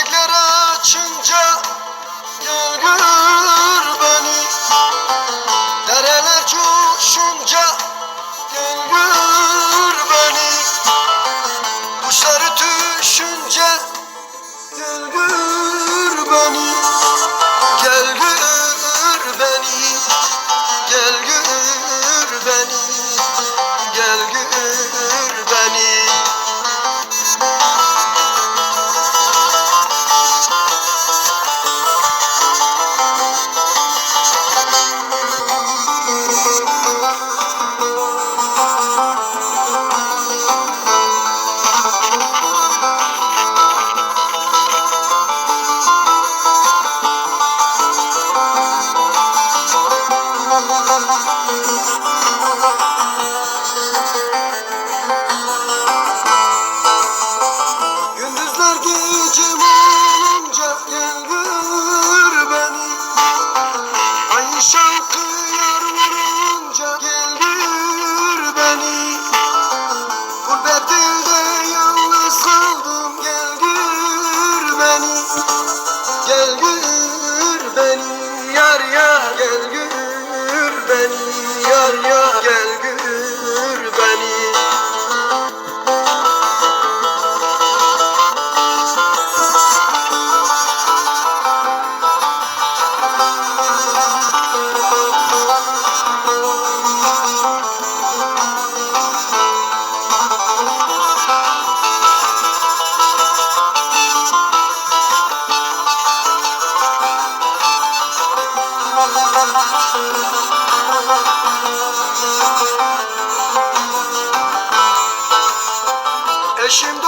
Çiçekler açınca gel gör beni. Dereler coşunca gel gör beni. Kuşlar ötüşünce gel gör beni. Gel gör beni Gel gör beni Gel gör beni Eşim